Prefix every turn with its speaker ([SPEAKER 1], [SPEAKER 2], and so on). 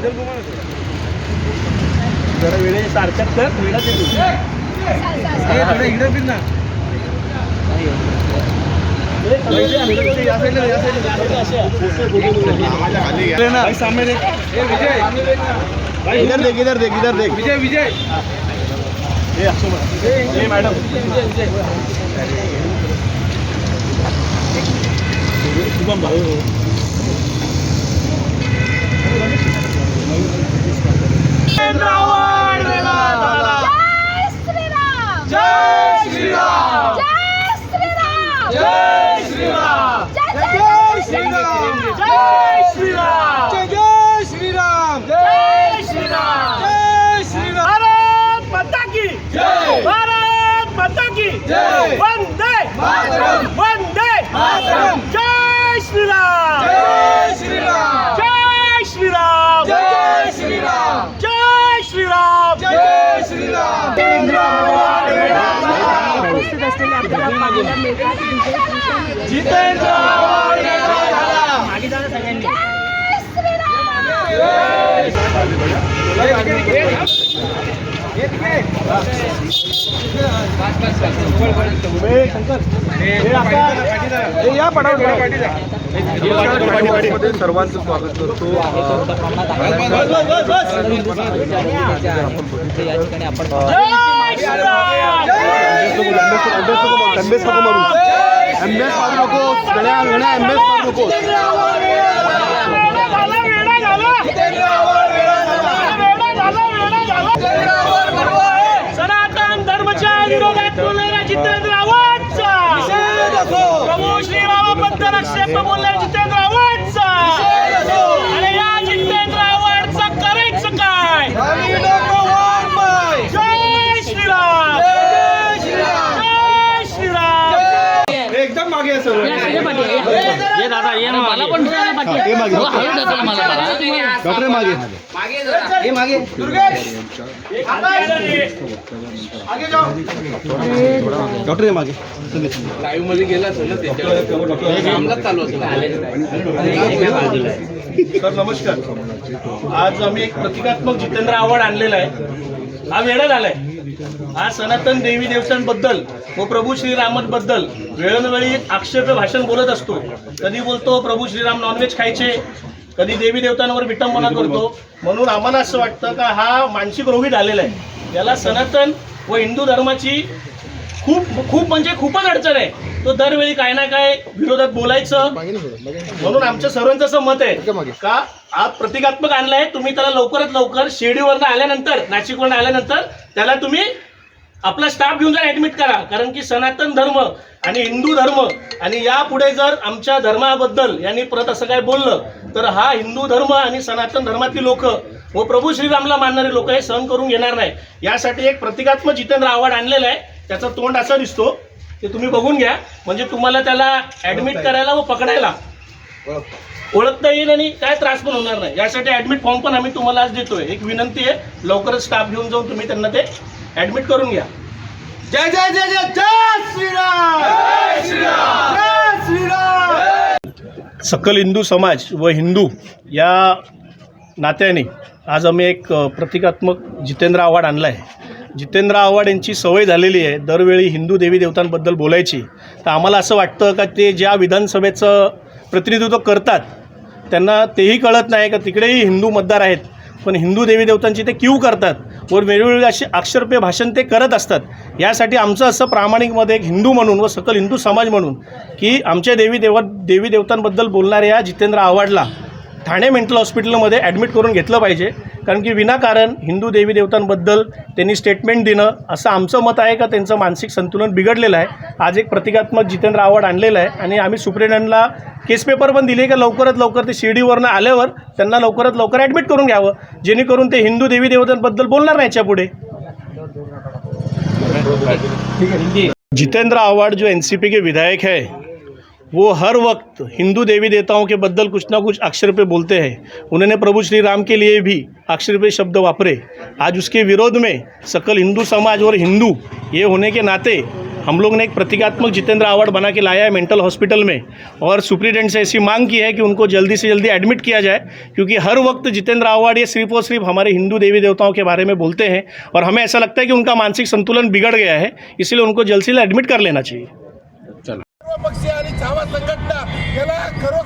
[SPEAKER 1] इधर घुमा जरा वेळे सारख्यात कर वेळा ते. थोडं इकडं
[SPEAKER 2] इधर देख इधर देख इधर देख.
[SPEAKER 1] विजय विजय. ये मैडम. भाई
[SPEAKER 3] जय श्रीराम
[SPEAKER 1] जय श्रीराम
[SPEAKER 3] जय श्रीराम
[SPEAKER 1] जय श्रीराम
[SPEAKER 4] भारत माता की
[SPEAKER 1] जय
[SPEAKER 4] भारत माता की
[SPEAKER 1] जय
[SPEAKER 4] वंदे
[SPEAKER 1] मातरम
[SPEAKER 4] वंदे
[SPEAKER 1] मातरम
[SPEAKER 4] जय श्रीराम
[SPEAKER 1] जय श्रीराम
[SPEAKER 4] जय श्रीराम
[SPEAKER 1] जय श्रीराम
[SPEAKER 4] जय श्रीराम
[SPEAKER 1] जय श्रीराम
[SPEAKER 3] मिळतात
[SPEAKER 1] जितेंद्र
[SPEAKER 3] भागीदार
[SPEAKER 2] सगळ्यांनी. सर्वांचं स्वागत करतो आपण ॲम्ब्युलन्स
[SPEAKER 4] पाहू नकोस गड्या गड्या ॲम्ब्युलन्स पाहू नकोस सनातन धर्मच्या विरोधात बोलणारा जितेंद्र आव्हाडचा प्रभू श्री बाबा पंत
[SPEAKER 1] बोलणारा मागे.
[SPEAKER 2] डॉक्टर मागे. डॉक्टर मागे. लाईव्हमध्ये गेला चालू
[SPEAKER 4] सर नमस्कार. आज आम्ही एक प्रतिकात्मक जितेंद्र आवड आणलेला आहे. हा वेळा झालाय. हा सनातन देवी देवतांबद्दल व प्रभू श्रीरामांबद्दल वेळोवेळी आक्षेप भाषण बोलत असतो. कधी बोलतो प्रभू श्रीराम नॉनव्हेज खायचे कधी देवी देवतांवर विटंबना करतो. म्हणून आम्हाला असं वाटतं का हा मानसिक रोगी झालेला आहे. याला सनातन व हिंदू धर्माची खूप खूप म्हणजे खूपच अडचण आहे. तो दरवेळी काय ना काय विरोधात बोलायचं. म्हणून आमच्या सर्वांचं असं मत आहे का आज प्रतिकात्मक आणलाय तुम्ही त्याला लवकरात लवकर शिर्डीवरनं आल्यानंतर नाशिकवरनं आल्यानंतर त्याला तुम्ही आपला स्टाफ घेऊन जा ऍडमिट करा. कारण की सनातन धर्म आणि हिंदू धर्म आणि यापुढे जर आमच्या धर्माबद्दल यांनी परत असं काय बोललं तर हा हिंदू धर्म आणि सनातन धर्मातली लोक व प्रभू श्रीरामला मानणारे लोक हे सहन करून घेणार नाही. यासाठी एक प्रतिकात्मक जितेंद्र आव्हाड आणलेला आहे. त्याचा तोंड असा दिसतो ते तुम्ही बघून घ्या. म्हणजे तुम्हाला त्याला ऍडमिट करायला व पकडायला. ओळखता येईल. आणि काय त्रास पण होणार नाही. यासाठी ऍडमिट फॉर्म पण आम्ही तुम्हाला आज देतोय. एक विनंती आहे लवकरच स्टाफ घेऊन जाऊन तुम्ही त्यांना ते ऍडमिट करून घ्या.
[SPEAKER 1] जय जय जय जय जय श्रीराम! जय श्रीराम!
[SPEAKER 4] सकल हिंदू समाज व हिंदू या नात्याने आज आम्ही एक प्रतिकात्मक जितेंद्र आव्हाड आणला आहे जितेंद्र आव्हाड यांची सवय झालेली आहे दरवेळी हिंदू देवी देवतांबद्दल बोलायची. तर आम्हाला असं वाटतं का ते ज्या विधानसभेचं प्रतिनिधित्व करतात त्यांना तेही कळत नाही का तिकडेही हिंदू मतदार आहेत पण हिंदू देवी देवतांची ते क्यू करतात वर वेगवेगळे असे अक्षरपे भाषण ते करत असतात. यासाठी आमचं असं प्रामाणिकमध्ये एक हिंदू म्हणून व सकल हिंदू समाज म्हणून की आमच्या देवी देवा देवी देवतांबद्दल बोलणाऱ्या जितेंद्र आव्हाडला ठाणे मेंटल हॉस्पिटलमध्ये ॲडमिट करून घेतलं पाहिजे. कारण की विनाकारण हिंदू देवी देवतांबद्दल त्यांनी स्टेटमेंट देणं असं आमचं मत आहे का? त्यांचं मानसिक संतुलन बिघडलेलं आहे. आज एक प्रतिकात्मक जितेंद्र आव्हाड आणलेलं आहे आणि आम्ही सुप्रिटेंडंटला केस पेपर पण दिले का? लवकरात लवकर ते शिर्डीवरनं आल्यावर त्यांना लवकरात लवकर ॲडमिट करून घ्यावं. जेणेकरून ते हिंदू देवी देवतांबद्दल बोलणार नाही याच्यापुढे. जितेंद्र आव्हाड जो एनसीपी के विधायक है वो हर वक्त हिंदू देवी देवताओं के बद्दल कुछ ना कुछ अक्षर पे बोलते हैं। उन्होंने प्रभु श्री राम के लिए भी अक्षर पे शब्द वापरे। आज उसके विरोध में सकल हिंदू समाज और हिंदू ये होने के नाते हम लोग ने एक प्रतीकात्मक जितेंद्र अवार्ड बना के लाया है मेंटल हॉस्पिटल में। और सुप्रीटेंडेंट से ऐसी मांग की है कि उनको जल्दी से जल्दी एडमिट किया जाए, क्योंकि हर वक्त जितेंद्र अवार्ड ये सिर्फ़ और सिर्फ़ हमारे हिंदू देवी देवताओं के बारे में बोलते हैं। और हमें ऐसा लगता है कि उनका मानसिक संतुलन बिगड़ गया है, इसलिए उनको जल्द से जल्द एडमिट कर लेना चाहिए।
[SPEAKER 5] याला खरोखर